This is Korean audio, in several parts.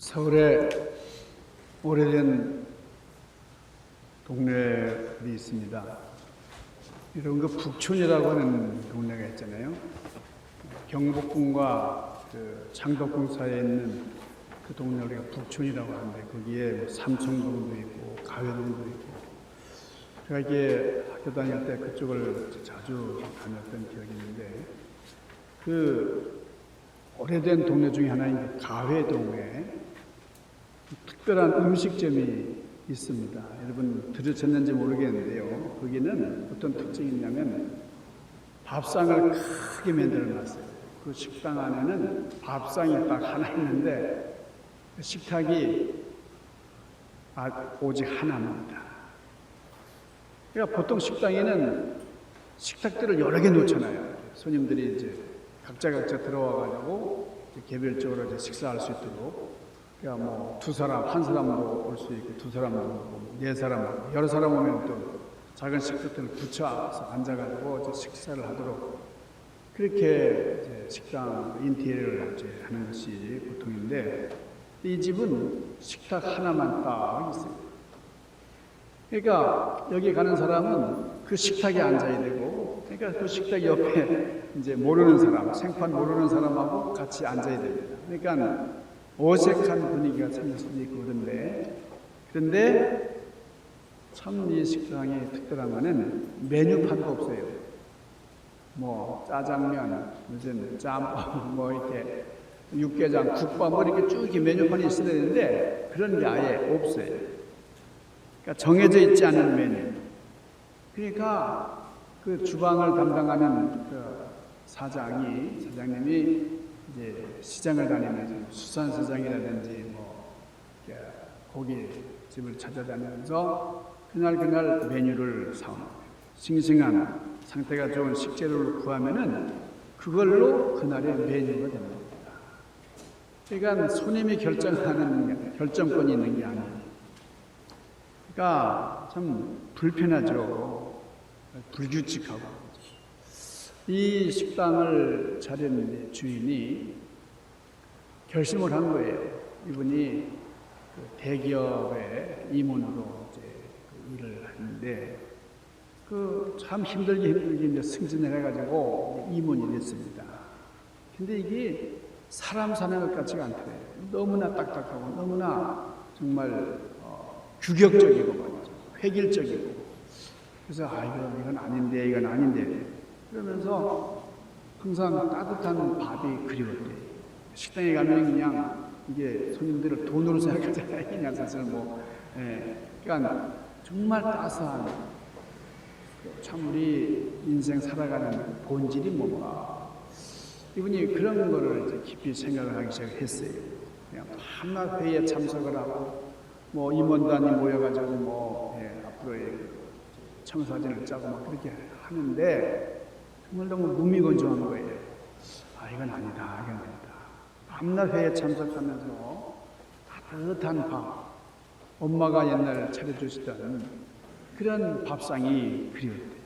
서울에 오래된 동네들이 있습니다. 이런 그 북촌이라고 하는 동네가 있잖아요. 경복궁과 그 창덕궁 사이에 있는 그 동네 우리가 북촌이라고 하는데 거기에 뭐 삼청동도 있고 가회동도 있고 제가 이게 학교 다닐 때 그쪽을 자주 다녔던 기억이 있는데 그 오래된 동네 중에 하나인 그 가회동에 특별한 음식점이 있습니다. 여러분 들으셨는지 모르겠는데요. 거기는 어떤 특징이 있냐면 밥상을 크게 만들어 놨어요. 그 식당 안에는 밥상이 딱 하나 있는데 그 식탁이 아, 오직 하나입니다. 그러니까 보통 식당에는 식탁들을 여러 개 놓잖아요. 손님들이 이제 각자 각자 들어와 가지고 개별적으로 이제 식사할 수 있도록 그러니까 뭐 두 사람 한 사람도 올수 있고 두 사람도 오고 네 사람 여러 사람 오면 또 작은 식탁들을 붙여서 앉아가지고 이제 식사를 하도록 그렇게 식당 인테리어를 하는 것이 보통인데 이 집은 식탁 하나만 딱 있어요. 그러니까 여기 가는 사람은 그 식탁에 앉아야 되고, 그러니까 그 식탁 옆에 이제 모르는 사람, 생판 모르는 사람하고 같이 앉아야 됩니다. 그러니까 어색한 분위기가 생길 수도 있고 그런데, 그런데 참이 식당의 특별한 거는 메뉴판도 없어요. 뭐 짜장면, 무슨 짬뽕, 뭐 이렇게 육개장, 국밥 뭐 이렇게 쭉 메뉴판이 있어야 되는데 그런 게 아예 없어요. 그러니까 정해져 있지 않은 메뉴. 그러니까 그 주방을 담당하는 그 사장이 사장님이 이제 시장을 다니면서 수산시장이라든지 뭐 이렇게 고기 집을 찾아다니면서 그날 그날 메뉴를 사옵니다. 싱싱한 상태가 좋은 식재료를 구하면은 그걸로 그날의 메뉴가 됩니다. 그러니까 손님이 결정하는 게- 결정권이 있는 게 아니에요. 그러니까 참 불편하죠. 불규칙하고. 이 식당을 차린 주인이 결심을 한 거예요. 이분이 그 대기업의 임원으로 그 일을 하는데 그 참 힘들게 힘들게 이제 승진을 해가지고 임원이 됐습니다. 근데 이게 사람 사는 것 같지가 않더래요. 너무나 딱딱하고 너무나 정말 어, 규격적이고 말이죠. 획일적이고. 그래서 아 이건 이건 아닌데 이건 아닌데 그러면서 항상 따뜻한 밥이 그리웠대. 식당에 가면 그냥 이게 손님들을 돈으로 생각하잖아요. 그냥 사실 뭐 예. 그러니까 정말 따스한 참 우리 인생 살아가는 본질이 뭔가 이분이 그런 거를 깊이 생각을 하기 시작했어요. 그냥 한낱 회의에 참석을 하고 뭐 임원단이 모여가지고 뭐 예, 앞으로의 청사진을 짜고 막 그렇게 하는데 정말 너무 무미건조한 거예요. 아 이건 아니다, 이건 아니다. 밤낮 회의에 참석하면서 따뜻한 밥, 엄마가 옛날 차려주시던 그런 밥상이 그리웠대.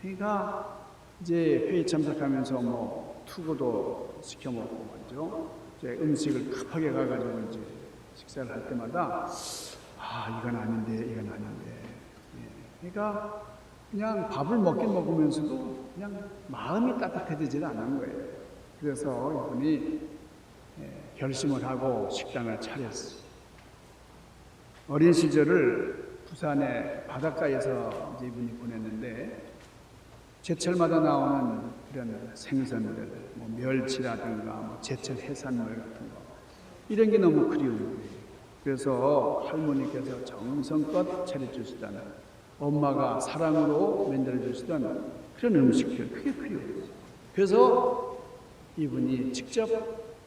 그러니까 이제 회의 참석하면서 뭐 투고도 시켜 먹고 말이죠. 이제 음식을 급하게 가가지고 이제 식사를 할 때마다 아 이건 아닌데 이건 아닌데. 예. 그러니까 그냥 밥을 먹긴 먹으면서도 그냥 마음이 따뜻해지질 않는 거예요. 그래서 이분이 예, 결심을 하고 식당을 차렸어요. 어린 시절을 부산의 바닷가에서 이분이 보냈는데 제철마다 나오는 이런 생선들, 뭐 멸치라든가 뭐 제철 해산물 같은 거 이런 게 너무 그리운 거예요. 그래서 할머니께서 정성껏 차려주시던 엄마가 사랑으로 만들어 주시던 그런 음식들 그게 그리워요. 그래서 이분이 직접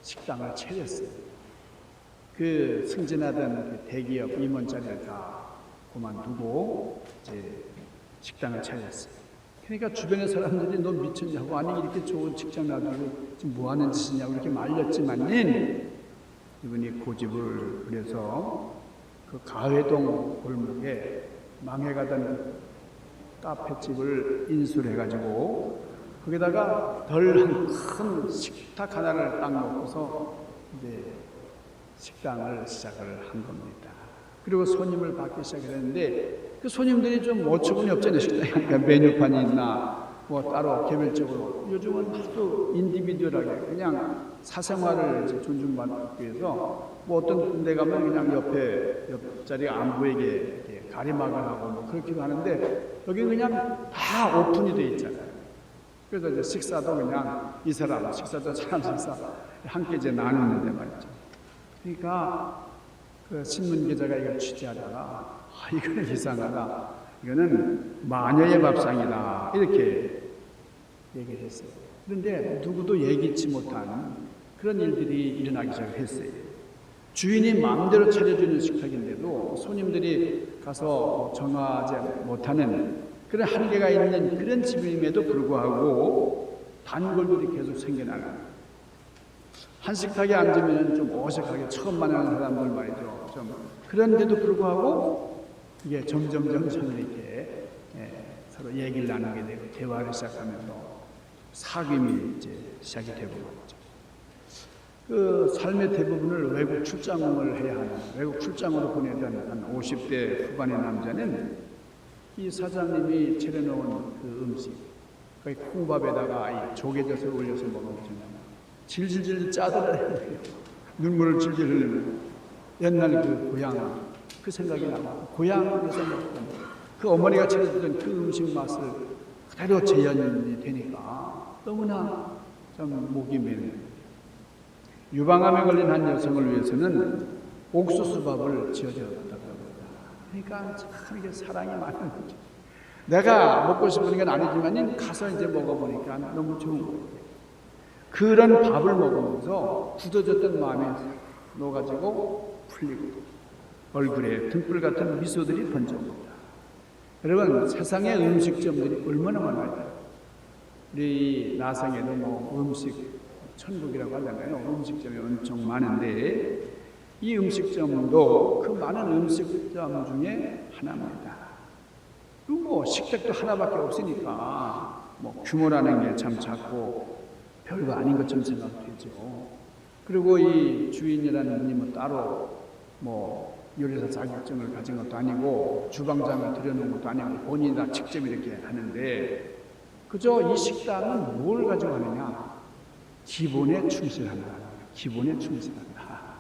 식당을 차렸어요. 그 승진하던 그 대기업 임원 자리를 다 그만두고 이제 식당을 차렸어요. 그러니까 주변의 사람들이 너 미쳤냐고 아니 이렇게 좋은 직장 놔두고 지금 뭐 하는 짓이냐고 이렇게 말렸지만은 이분이 고집을 부려서 그 가회동 골목에 망해가던 카페집을 인수를 해가지고 거기다가 덜한 큰 식탁 하나를 딱 놓고서 이제 식당을 시작을 한 겁니다. 그리고 손님을 받기 시작했는데 그 손님들이 좀 어처구니 없잖아요. 식당에 그러니까 메뉴판이 있나 뭐 따로 개별적으로 요즘은 아주 인디비듀얼하게 그냥 사생활을 존중받기 위해서 뭐 어떤 데 가면 그냥 옆에 옆자리 안부에게 가림막을 하고 뭐 그렇기도 하는데 여기 그냥 다 오픈이 돼 있잖아요. 그래서 이제 식사도 그냥 이 사람 식사도 사람 식사 함께 이제 나누는데 말이죠. 그러니까 그 신문 기자가 이걸 취재하다가 아, 이거는 이상하다. 이거는 마녀의 밥상이다. 이렇게 얘기를 했어요. 그런데 누구도 예기치 못한 그런 일들이 일어나기 시작했어요. 주인이 마음대로 차려주는 식탁인데도 손님들이 가서 정하지 못하는 그런 한계가 있는 그런 집임에도 불구하고 단골들이 계속 생겨나는 한 식탁에 앉으면 좀 어색하게 처음 만나는 사람들 말이죠. 좀 그런데도 불구하고 이게 점점 점점 이렇게 예, 서로 얘기를 나누게 되고 대화를 시작하면서 사귐이 이제 시작이 되고. 그 삶의 대부분을 외국 출장을 해야 하는 외국 출장으로 보내던 한 50대 후반의 남자는 이 사장님이 차려놓은 그 음식 거기 콩밥에다가 이 조개젓을 올려서 먹어보시면 질질질 짜더라고요. 눈물을 질질 흘리는 옛날 그 고향 그 생각이 나고 고향에서 먹던 그 어머니가 차려주던 그 음식 맛을 그대로 재현이 되니까 너무나 좀 목이 메는 유방암에 걸린 한 여성을 위해서는 옥수수밥을 지어줬다고 합니다. 그러니까 참 이게 사랑이 많은 거죠. 내가 먹고 싶은 건 아니지만 가서 이제 먹어보니까 너무 좋은 거예요. 그런 밥을 먹으면서 굳어졌던 마음이 녹아지고 풀리고 얼굴에 등불 같은 미소들이 번져옵니다. 여러분 세상의 음식점들이 얼마나 많아요. 우리 나성에도 뭐 음식 천국이라고 하잖아요. 음식점이 엄청 많은데 이 음식점도 그 많은 음식점 중에 하나입니다. 뭐 식탁도 하나밖에 없으니까 뭐 규모라는 게 참 작고 별거 아닌 것처럼 생각되죠. 그리고 이 주인이라는 분이 뭐 따로 뭐 요리사 자격증을 가진 것도 아니고 주방장을 들여놓은 것도 아니고 본인이 다 직접 이렇게 하는데 그저 이 식당은 뭘 가지고 하느냐? 기본에 충실한다. 기본에 충실한다.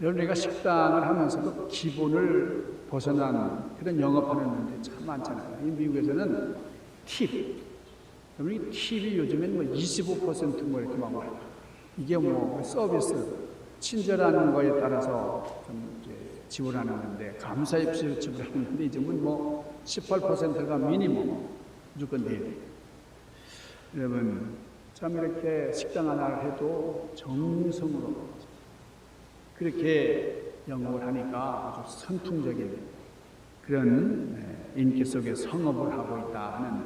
여러분 우리가 식당을 하면서도 기본을 벗어난 그런 영업하는 분들이 참 많잖아요. 이 미국에서는 팁. 여러분 이 팁이 요즘엔 뭐 25%뭐 이렇게 막 와요. 이게 뭐 서비스 친절한 거에 따라서 좀 이제 지불하는 건데 감사 입시를 지불하는 건데 이제는 뭐 18%가 미니멈 무조건 돼요. 여러분 참 이렇게 식당 하나를 해도 정성으로 그렇게 영업을 하니까 아주 선풍적인 그런 예, 인기 속에 성업을 하고 있다 하는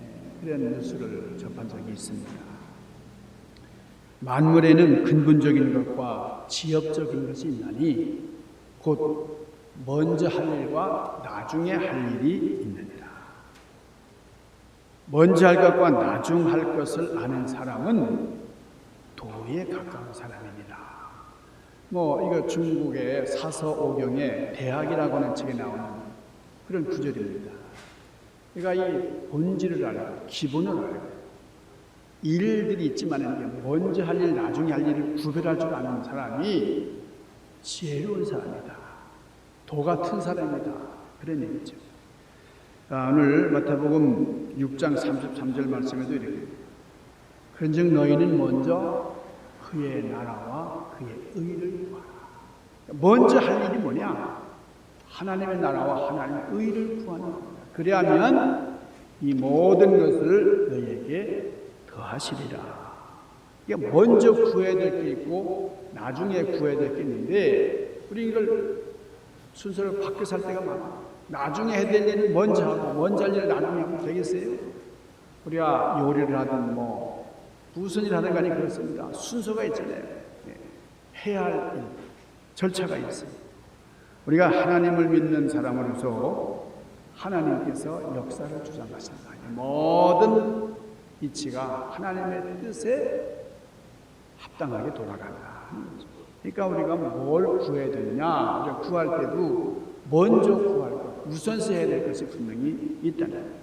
예, 그런 뉴스를 접한 적이 있습니다. 만물에는 근본적인 것과 지엽적인 것이 있나니 곧 먼저 할 일과 나중에 할 일이 있느니라. 먼저 할 것과 나중 할 것을 아는 사람은 도에 가까운 사람이니라. 뭐 이거 중국의 사서오경의 대학이라고 하는 책에 나오는 그런 구절입니다. 그러니까 이 본질을 알고 기본을 알고 일들이 있지만 먼저 할 일, 나중에 할 일을 구별할 줄 아는 사람이 지혜로운 사람이다. 도 같은 사람이다. 그런 얘기죠. 아, 오늘 마태복음 6장 33절 말씀에도 이렇게 그런즉 너희는 먼저 그의 나라와 그의 의를 구하라. 먼저 할 일이 뭐냐? 하나님의 나라와 하나님의 의를 구하는. 그리하면 이 모든 것을 너희에게 더하시리라. 이게 먼저 구해야 될 게 있고 나중에 구해야 될 게 있는데 우리 이걸 순서를 바뀌어서 할 때가 많아. 나중에 해야 될 일을 먼저 하고 먼저 할 일을 나중에 하면 되겠어요? 우리가 요리를 하든 뭐 무슨 일 하든 간에 그렇습니다. 순서가 있잖아요. 예. 해야 할 일, 절차가 있어요. 우리가 하나님을 믿는 사람으로서 하나님께서 역사를 주장하신다. 모든 이치가 하나님의 뜻에 합당하게 돌아간다. 그러니까 우리가 뭘 구해야 되느냐? 구할 때도 먼저 구할 것, 우선시 해야 될 것이 분명히 거예요.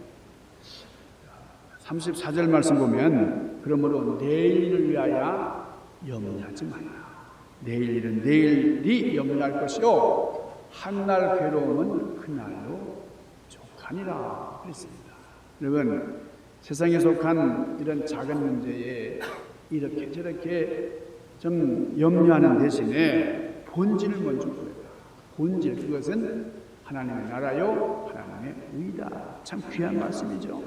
34절 말씀 보면 그러므로 내일을 위하여 염려하지 마라. 내일 일은 내일이 염려할 것이요 한날 괴로움은 그날로 족하니라 그랬습니다. 여러분 세상에 속한 이런 작은 문제에 이렇게 저렇게 좀 염려하는 대신에 본질을 먼저 보여라. 본질 그것은 하나님의 나라요 하나님의 의다. 참 귀한 말씀이죠.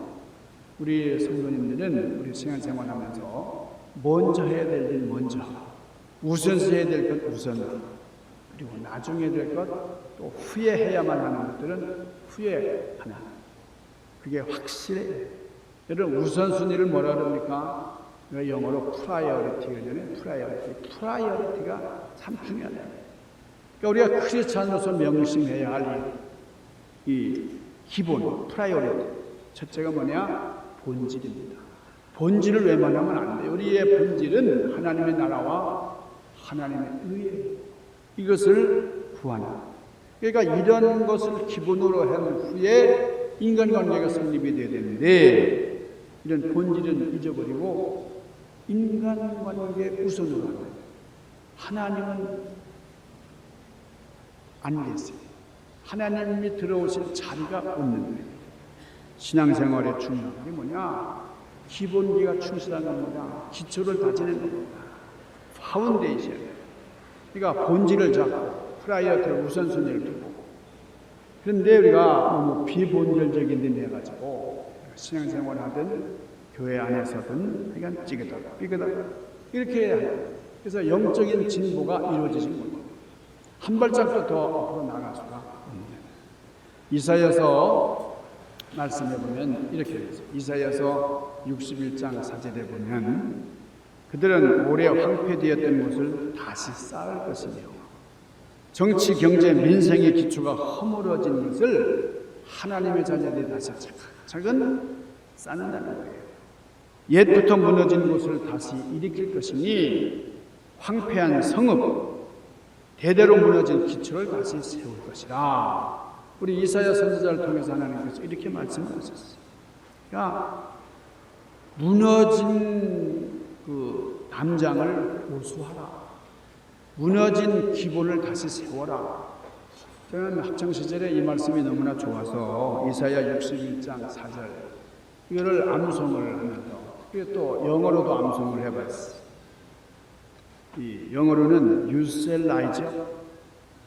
우리 성도님들은 우리 신앙생활 하면서 먼저 해야 될 일 먼저 우선시 해야 될 것 우선 그리고 나중에 될 것 또 후에 해야만 하는 것들은 후에 하나 그게 확실해 여러분 우선순위를 뭐라 그럽니까? 왜 영어로 프라이어리티가 전에 프라이어리티 프라이어리티가 참 중요하다 우리가 크리스찬으로서 명심해야 할 이 기본 프라이어리티 첫째가 뭐냐? 본질입니다. 본질을 외면하면 안 돼요. 우리의 본질은 하나님의 나라와 하나님의 의예 이것을 구하는. 그러니까 이런 것을 기본으로 한 후에 인간관계가 성립이 돼야 되는데 이런 본질은 잊어버리고 인간관계 우선으로. 하나님은 안 계세요. 하나님이 들어오실 자리가 없는 거예요. 신앙생활의 중요한 게 뭐냐? 기본기가 충실한 겁니다. 기초를 다지는 겁니다. 파운데이션. 그러니까 본질을 잡고 프라이어티를 우선순위를 두고 그런데 우리가 너무 비본질적인 데 내가지고 신앙생활 하든 교회 안에서든 그러니까 찌그덕 삐그덕 이렇게 해요. 그래서 영적인 진보가 이루어지지 못해요. 한 발짝도 더 앞으로 나갈 수가 없는. 이사여서 말씀해 보면 이렇게 있어요. 이사여서 61장 4절에 보면 그들은 오래 황폐되었던 것을 다시 쌓을 것이며 정치, 경제, 민생의 기초가 허물어진 것을 하나님의 자녀들이 다시 차근차근 쌓는다는 거예요. 옛부터 무너진 곳을 다시 일으킬 것이니 황폐한 성읍, 대대로 무너진 기초를 다시 세울 것이라. 우리 이사야 선지자를 통해서 하나님께서 이렇게 말씀하셨어요. 그러니까 무너진 그 담장을 보수하라. 무너진 기본을 다시 세워라. 저는 학창 시절에 이 말씀이 너무나 좋아서 이사야 61장 4절 이거를 암송을 하면서 그게 또 영어로도 암송을 해봤어요. 이 영어로는 up,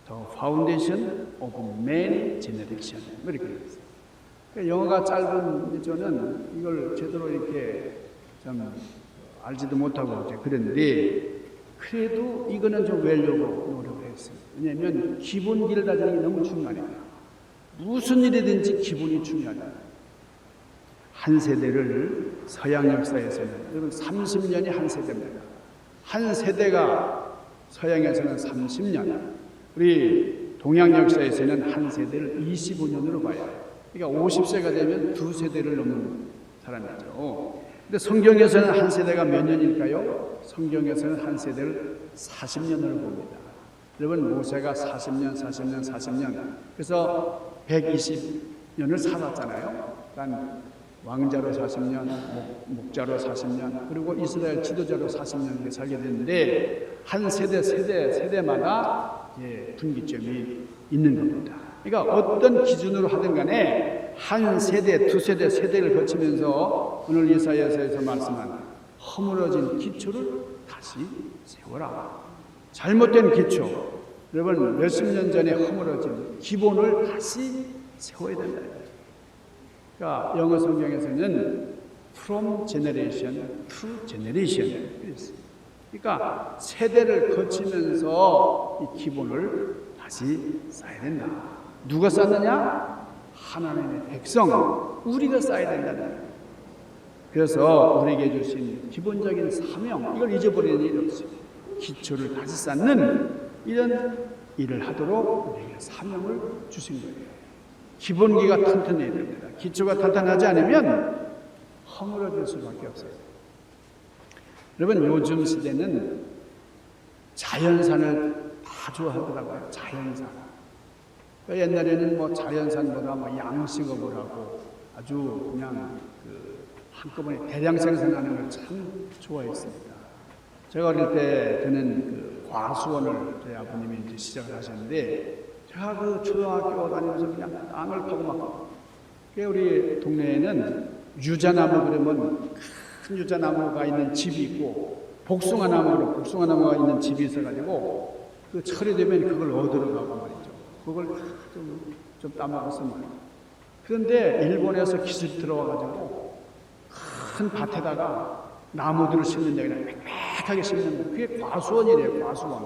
the foundation of many generation. 뭐 이렇게 있어요. 영어가 짧은 저는 이걸 제대로 이렇게 좀 알지도 못하고 그랬는데 그래도 이거는 좀 외우려고 노력을 했어요. 왜냐하면 기본기를 다지는 게 너무 중요하니까. 무슨 일이든지 기본이 중요하다. 한 세대를 서양 역사에서는 여러분 30년이 한 세대입니다. 한 세대가 서양에서는 30년, 우리 동양 역사에서는 한 세대를 25년으로 봐요. 그러니까 50세가 되면 두 세대를 넘는 사람이죠. 근데 성경에서는 한 세대가 몇 년일까요? 성경에서는 한 세대를 40년으로 봅니다. 여러분 모세가 40년, 40년, 40년. 그래서 120년을 살았잖아요. 그러니까 왕자로 40년, 목, 자로 40년, 그리고 이스라엘 지도자로 40년 이렇게 살게 됐는데 한 세대, 세대, 세대마다 예, 분기점이 있는 겁니다. 그러니까 어떤 기준으로 하든 간에 한 세대, 두 세대, 세대를 거치면서 오늘 이사야서에서 말씀한 허물어진 기초를 다시 세워라. 잘못된 기초, 여러분 몇십 년 전에 허물어진 기본을 다시 세워야 된다. 그러니까 영어 성경에서는 from generation to generation 그러니까 세대를 거치면서 이 기본을 다시 쌓아야 된다. 누가 쌓느냐? 하나님의 백성, 우리가 쌓아야 된다는. 그래서 우리에게 주신 기본적인 사명, 이걸 잊어버리는 일이 없어요. 기초를 다시 쌓는 이런 일을 하도록 우리에게 사명을 주신 거예요. 기본기가 튼튼해야 됩니다. 기초가 탄탄하지 않으면 허물어질 수밖에 없어요. 여러분 요즘 시대는 자연산을 다 좋아하더라고요. 자연산. 그러니까 옛날에는 뭐 자연산보다 뭐 양식업을 하고 아주 그냥 그 한꺼번에 대량 생산하는 걸 참 좋아했습니다. 제가 어릴 때 저는 그 과수원을 저희 아버님이 이제 시작을 하셨는데 그 초등학교 다니면서 그냥 땅을 파고 막 그게 우리 동네에는 유자나무 그러면 큰 유자나무가 있는 집이 있고 복숭아 나무로 복숭아 나무가 있는 집이 있어가지고 그 철이 되면 그걸 얻으러 가고 말이죠. 그걸 좀, 좀 따먹었어 말이죠. 그런데 일본에서 기술 들어와가지고 큰 밭에다가 나무들을 심는 게 그냥 빽빽하게 심는 거. 그게 과수원이래요, 과수원.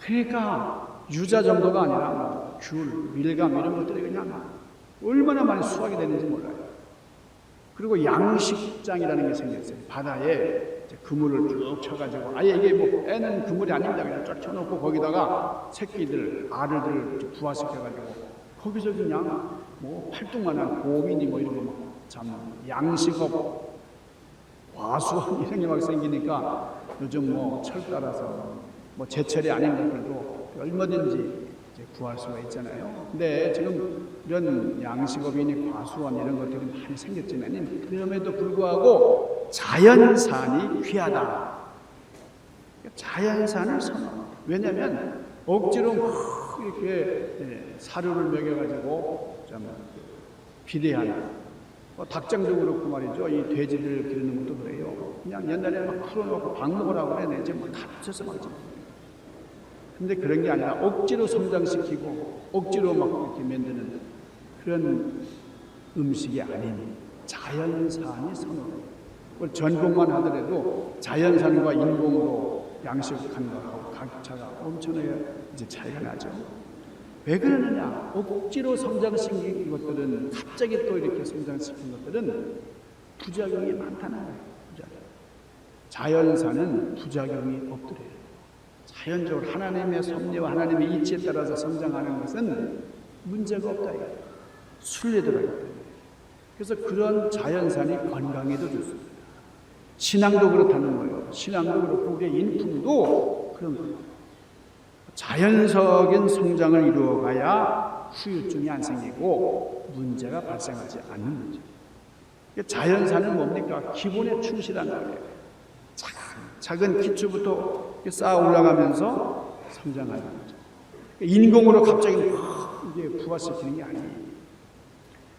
그러니까 유자 정도가 아니라 뭐 귤, 밀감 이런 것들이 그냥 얼마나 많이 수확이 되는지 몰라요. 그리고 양식장이라는 게 생겼어요. 바다에 그물을 쭉 쳐가지고 아예 이게 뭐 애는 그물이 아닙니다. 그냥 쫙 쳐놓고 거기다가 새끼들, 알을 부화시켜가지고 거기서 그냥 뭐 활동만한 고민이 뭐 이런 거 참 양식업 과수원 이런 게 막 생기니까 요즘 뭐 철 따라서 뭐 제철이 아닌 것들도 얼마든지 구할 수가 있잖아요. 근데 지금 이런 양식업이니 과수원 이런 것들이 많이 생겼지만 그럼에도 불구하고 자연산이 귀하다. 자연산을 선호. 왜냐하면 억지로 막 이렇게 예, 사료를 먹여가지고 좀 비대한 뭐 닭장도 그렇고 말이죠. 이 돼지를 기르는 것도 그래요. 그냥 옛날에 막 풀어놓고 밥 먹으라고 그래. 이제 뭐다 붙여서 먹지. 근데 그런 게 아니라 억지로 성장시키고 억지로 막 이렇게 만드는 그런 음식이 아닌 자연산이 선호. 전공만 하더라도 자연산과 인공으로 양식한 거하고 가격차가 엄청나게 이제 차이가 나죠. 왜 그러느냐? 억지로 성장시킨 것들은 갑자기 또 이렇게 성장시킨 것들은 부작용이 많다는 거예요. 부작용. 자연산은 부작용이 없더래요. 자연적으로 하나님의 섭리와 하나님의 이치에 따라서 성장하는 것은 문제가 없다. 순리더라고요. 그래서 그런 자연산이 건강에도 좋습니다. 신앙도 그렇다는 거예요. 신앙도 그렇고 우리의 인품도 그런 거예요. 자연적인 성장을 이루어가야 후유증이 안 생기고 문제가 발생하지 않는 문제. 자연산은 뭡니까? 기본에 충실한 거예요. 작은 기초부터 쌓아 올라가면서 성장하는 거죠. 인공으로 갑자기 이게 부활시키는 게 아니에요.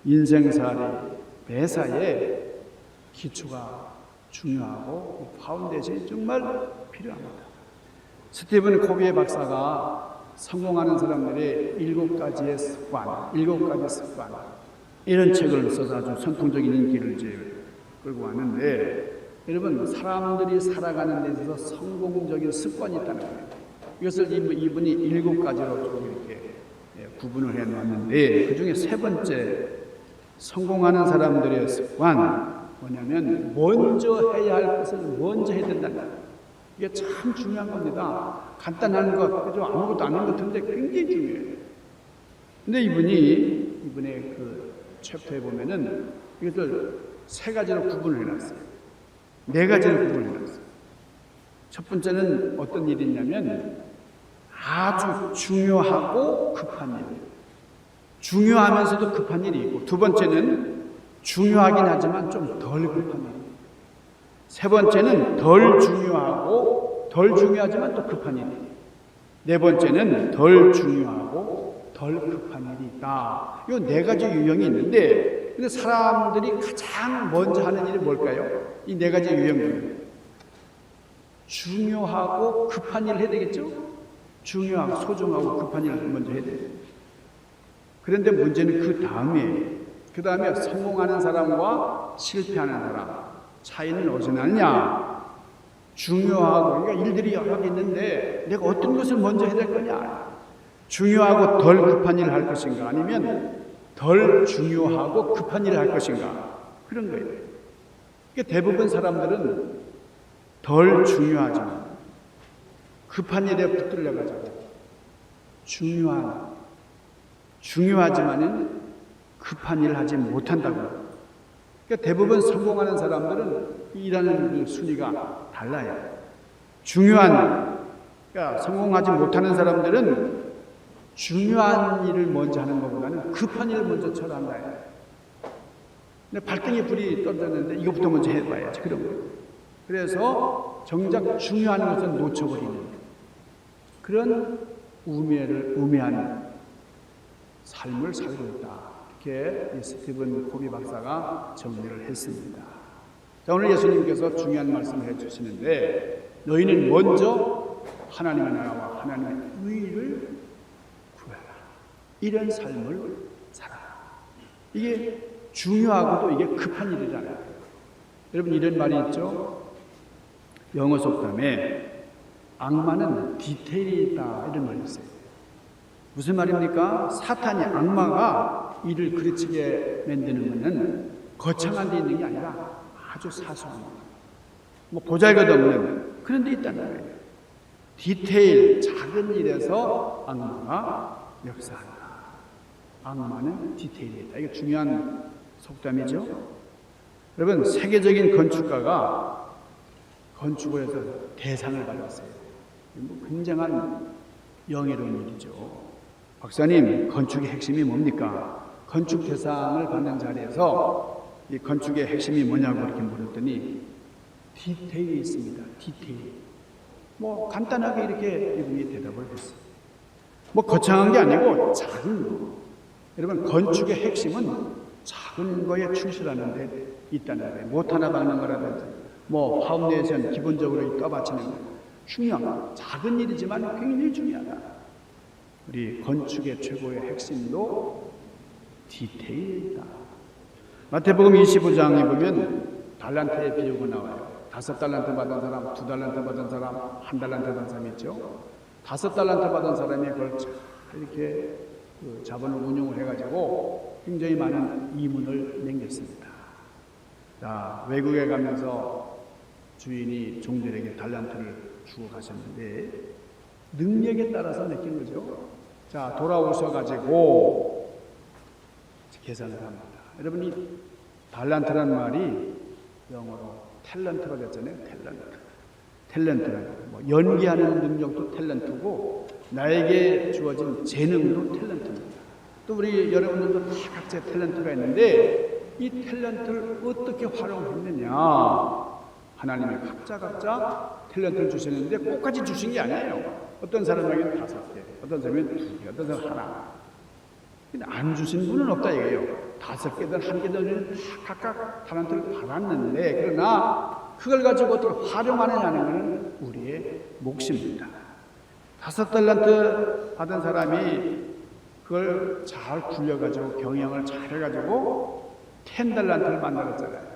인생살이 매사에 기초가 중요하고 파운데이션이 정말 필요합니다. 스티븐 코비의 박사가 성공하는 사람들의 일곱 가지의 습관, 일곱 가지 습관 이런 책을 써서 아주 선풍적인 인기를 이제 끌고 왔는데 여러분 사람들이 살아가는 데 있어서 성공적인 습관이 있다는 거예요. 이것을 이분이 일곱 가지로 좀 이렇게 예, 구분을 해 놨는데 그 중에 세 번째 성공하는 사람들의 습관 뭐냐면 먼저 해야 할 것을 먼저 해야 된다는 거예요. 이게 참 중요한 겁니다. 간단한 것, 그죠? 아무것도 아닌 것 같은데 굉장히 중요해요. 근데 이분이, 이분의 그 챕터에 보면은 이것을 세 가지로 구분을 해놨어요. 네 가지로 구분을 해놨어요. 첫 번째는 어떤 일이 있냐면 아주 중요하고 급한 일. 중요하면서도 급한 일이 있고, 두 번째는 중요하긴 하지만 좀 덜 급한 일. 세 번째는 덜 중요하고 덜 중요하지만 또 급한 일이. 네 번째는 덜 중요하고 덜 급한 일이 있다. 이 네 가지 유형이 있는데, 근데 사람들이 가장 먼저 하는 일이 뭘까요? 이 네 가지 유형들. 중요하고 급한 일을 해야 되겠죠? 중요하고 소중하고 급한 일을 먼저 해야 돼요. 그런데 문제는 그 다음에, 그 다음에 성공하는 사람과 실패하는 사람. 차이는 어디서 나느냐? 중요하고, 그러니까 일들이 여러 개 있는데 내가 어떤 것을 먼저 해야 될 거냐? 중요하고 덜 급한 일을 할 것인가? 아니면 덜 중요하고 급한 일을 할 것인가? 그런 거예요. 그러니까 대부분 사람들은 덜 중요하지만 급한 일에 붙들려 가지고 중요한, 중요하지만은 급한 일을 하지 못한다고 그러니까 대부분 성공하는 사람들은 일하는 그 순위가 달라요. 중요한 그러니까 성공하지 못하는 사람들은 중요한 일을 먼저 하는 것보다는 급한 일을 먼저 처리한다. 근데 발등에 불이 떨어졌는데 이것부터 먼저 해봐야지. 그런 거예요. 그래서 정작 중요한 것은 놓쳐버리는 그런 우매를 우매한 삶을 살고 있다. 이렇게 이 스티븐 코비 박사가 정리를 했습니다. 자, 오늘 예수님께서 중요한 말씀을 해주시는데 너희는 먼저 하나님의 나라와 하나님의 의를. 이런 삶을 살아라. 이게 중요하고도 이게 급한 일이잖아요. 여러분 이런 말이 있죠. 영어 속담에 악마는 디테일이 있다 이런 말이 있어요. 무슨 말입니까? 사탄이 악마가 일을 그르치게 만드는 것은 거창한 데 있는 게 아니라 아주 사소한 것. 뭐 보잘것없는 그런 데 있다는 거예요. 디테일 작은 일에서 악마가 역사한다. 악마는 디테일이 있다. 이게 중요한 속담이죠. 여러분 세계적인 건축가가 건축을 해서 대상을 받았어요. 뭐 굉장한 영예로운 일이죠. 박사님, 건축의 핵심이 뭡니까? 건축 대상을 받는 자리에서 이 건축의 핵심이 뭐냐고 이렇게 물었더니 디테일이 있습니다. 디테일. 뭐 간단하게 이렇게 이분이 대답을 했어요. 뭐 거창한 게 아니고 작은 거. 여러분 건축의 핵심은 작은 거에 충실하는 데 있다는 거예요. 못 하나 박는 거라든지 뭐 파운데이션 기본적으로 떠받치는 거 중요한 작은 일이지만 굉장히 중요하다. 우리 건축의 최고의 핵심도 디테일이다. 마태복음 25장에 보면 달란트의 비유가 나와요. 다섯 달란트 받은 사람, 두 달란트 받은 사람, 한 달란트 받은 사람 있죠. 다섯 달란트 받은 사람이 그걸 잘 이렇게 그 자본을 운용을 해가지고 굉장히 많은 이문을 남겼습니다. 자, 외국에 가면서 주인이 종들에게 달란트를 주고 가셨는데 능력에 따라서 느낀 거죠. 자, 돌아오셔가지고 계산을 합니다. 여러분이 달란트란 말이 영어로 탤런트가 됐잖아요. 탤런트. 탤런트라는 뭐 연기하는 능력도 탤런트고 나에게 주어진 재능도 탤런트입니다. 또 우리 여러분들도 다 각자의 탤런트가 있는데 이 탤런트를 어떻게 활용했느냐 하나님이 각자 각자 탤런트를 주셨는데 꼭같이 주신 게 아니에요. 어떤 사람에게는 다섯 개, 어떤 사람에게는 두 개, 어떤 사람은 하나. 근데 안 주신 분은 없다 이거예요. 다섯 개든 한 개든 각각 탤런트를 받았는데 그러나 그걸 가지고 어떻게 활용하느냐는 것은 우리의 몫입니다. 다섯 달란트 받은 사람이 그걸 잘 굴려가지고 경영을 잘 해가지고 텐 달란트를 만들었잖아요.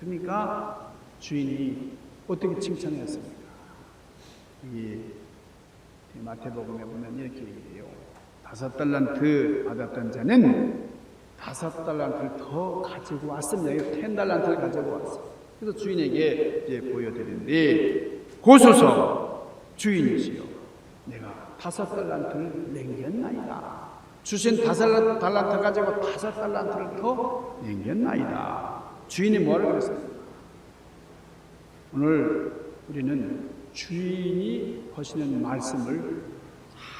그러니까 주인이 어떻게 칭찬했습니까? 이 마태복음에 보면 이렇게 얘기해요. 다섯 달란트 받았던 자는 다섯 달란트를 더 가지고 왔습니다. 텐 달란트를 가지고 왔어요. 그래서 주인에게 이제 보여드리는데 고소서 주인이시여 내가 다섯 달란트를 남겼나이다. 주신 다섯 달란트 가지고 다섯 달란트를 더 남겼나이다. 주인이 뭐라고 그랬습니까? 오늘 우리는 주인이 하시는 말씀을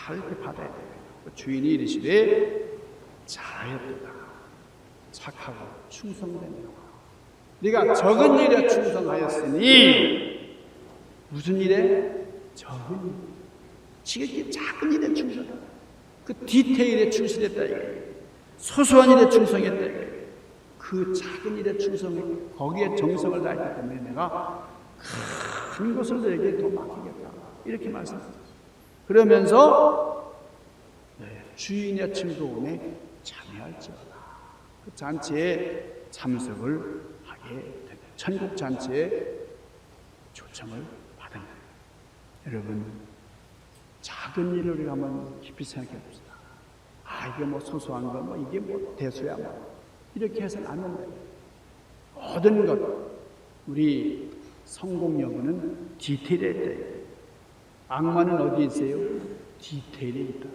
잘 받아야 돼요. 주인이 이르시되 잘하였도다. 착하고 충성되며 네가 적은 일에 충성하였으니 무슨 일에? 적은 일. 지극히 작은 일에 충성하다. 그 디테일에 충실했다. 소소한 일에 충성했다. 그 작은 일에 충성해 거기에 정성을 다했기 때문에 내가 큰 것을 너에게 더 맡기겠다. 이렇게 말씀합니다. 그러면서 네, 주인의 즐거움에 참여할지어다. 그 잔치에 참석을 하게 됩니다. 천국 잔치에 초청을 받은 거예요. 여러분, 작은 일을 우리가 한번 깊이 생각해 봅시다. 아, 이게 뭐 소소한 거, 뭐 이게 뭐 대수야, 뭐. 이렇게 해서는 안 된다. 모든 것, 우리 성공 여부는 디테일에 있다. 악마는 어디 있어요? 디테일에 있다.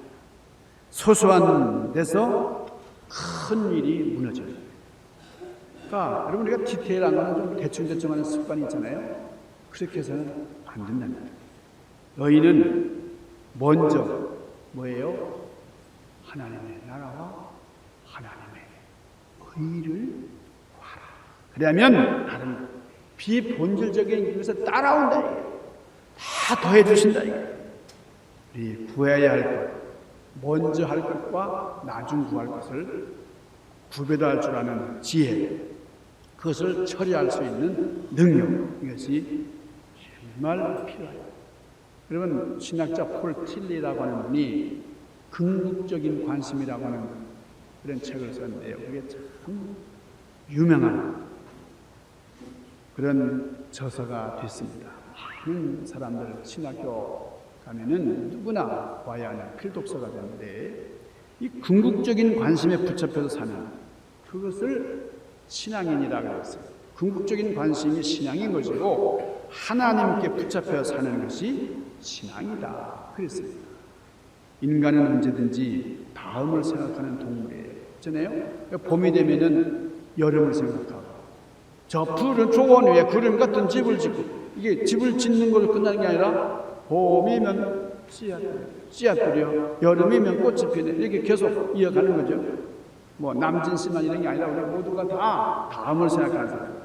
소소한 데서 큰 일이 무너져요. 그러니까 여러분 우리가 디테일한 거는 좀 대충대충 하는 습관이 있잖아요. 그렇게 해서는 안 거예요. 너희는 먼저 뭐예요? 하나님의 나라와 하나님의 의를 구하라. 그러면 다른 비본질적인 것을 따라온다. 다 더해 주신다. 우리 구해야 할 것, 먼저 할 것과 나중 구할 것을 구별할 줄 아는 지혜, 그것을 처리할 수 있는 능력, 이것이 정말 필요해요. 여러분, 신학자 폴 틸리라고 하는 분이 궁극적인 관심이라고 하는 그런 책을 썼는데요. 그게 참 유명한 그런 저서가 됐습니다. 많은 사람들 신학교 가면은 누구나 봐야 하는 필독서가 되는데 이 궁극적인 관심에 붙잡혀서 사는 그것을 신앙인이라고 했어요. 궁극적인 관심이 신앙인 것이고 하나님께 붙잡혀 사는 것이 신앙이다. 그랬습니다. 인간은 언제든지 다음을 생각하는 동물이에요. 있잖아요. 봄이 되면은 여름을 생각하고 저 푸른 초원 위에 구름 같은 집을 짓고 이게 집을 짓는 걸로 끝나는 게 아니라 봄이면 씨앗 씨앗 뿌려 여름이면 꽃이 피네 이렇게 계속 이어가는 거죠. 뭐 남진 씨만 이런 게 아니라 우리 모두가 다 다음을 생각하는 사람.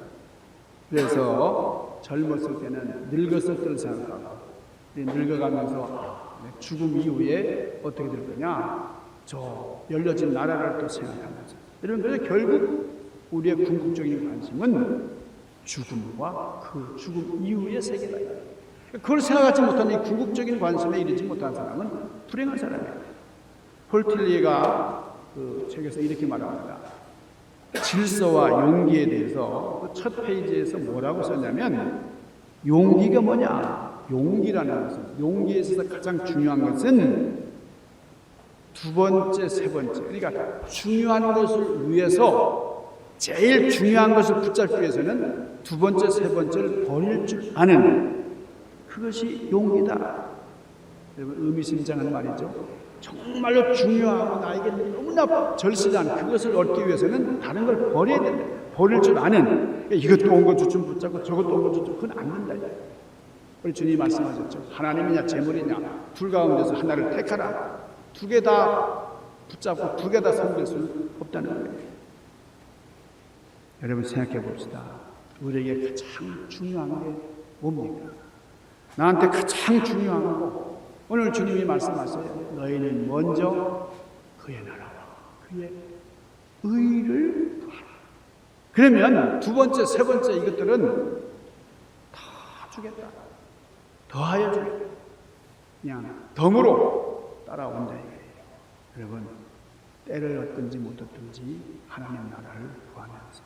그래서 젊었을 때는 늙었을 때를 생각하고 늙어가면서 아, 죽음 이후에 어떻게 될 거냐 저 열려진 나라를 또 생각하면서 여러분 그래서 결국 우리의 궁극적인 관심은 죽음과 그 죽음 이후의 세계다. 그걸 생각하지 못한 이 궁극적인 관심에 이르지 못한 사람은 불행한 사람이에요. 폴틸리가 그 책에서 이렇게 말합니다. 질서와 용기에 대해서 그첫 페이지에서 뭐라고 썼냐면 용기가 뭐냐? 용기라는 것은 용기에 있어서 가장 중요한 것은 두 번째, 세 번째. 그러니까 중요한 것을 위해서 제일 중요한 것을 붙잡기 위해서는 두 번째, 세 번째를 버릴 줄 아는 그것이 용기다. 여러분 의미심장한 말이죠. 정말로 중요하고 나에게 너무나 절실한 그것을 얻기 위해서는 다른 걸 버려야 된다. 버릴 줄 아는 이것도 온 것도 좀 붙잡고 저것도 온 것도 좀 그건 안 된다. 우리 주님이 말씀하셨죠. 하나님이냐 재물이냐 둘 가운데서 하나를 택하라. 두 개 다 붙잡고 두 개 다 섬길 수는 없다는 거예요. 여러분 생각해 봅시다. 우리에게 가장 중요한 게 뭡니까? 나한테 가장 중요한 거 오늘 주님이 말씀하세요. 너희는 먼저 그의 나라와 그의 의를 구하라. 그러면 두 번째, 세 번째 이것들은 다 주겠다. 더하여 주겠다. 그냥 덤으로 따라온다. 여러분 때를 얻든지 못 얻든지 하나님 나라를 구하면서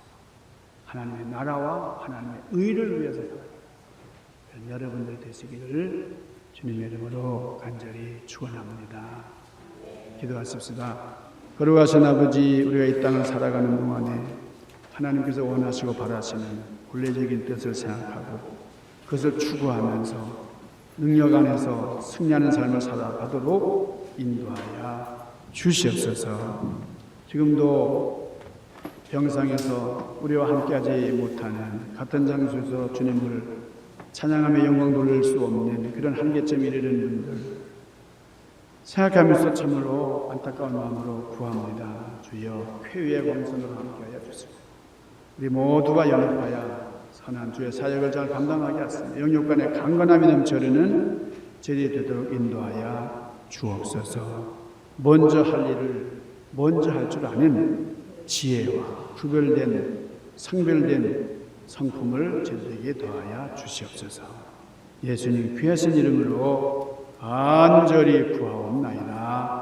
하나님의 나라와 하나님의 의를 위해서 살아요. 여러분들 되시기를 주님의 이름으로 간절히 축원합니다. 기도하십시다. 거룩하신 아버지, 우리가 이 땅을 살아가는 동안에 하나님께서 원하시고 바라시는 본래적인 뜻을 생각하고 그것을 추구하면서 능력 안에서 승리하는 삶을 살아가도록 인도하여 주시옵소서. 지금도 병상에서 우리와 함께하지 못하는 같은 장소에서 주님을 찬양하며 영광 돌릴 수 없는 그런 한계점에 이르는 분들 생각하면서 참으로 안타까운 마음으로 구합니다. 주여 쾌유의 광선으로 함께하여 주시고 우리 모두가 연합하여 선한 주의 사역을 잘 감당하게 하시며 영육 간의 강건함이 넘쳐르는 제리 되도록 인도하여 주옵소서. 먼저 할 일을 먼저 할 줄 아는 지혜와 구별된 성별된 성품을 저들에게 더하여 주시옵소서. 예수님 귀하신 이름으로 간절히 구하옵나이다.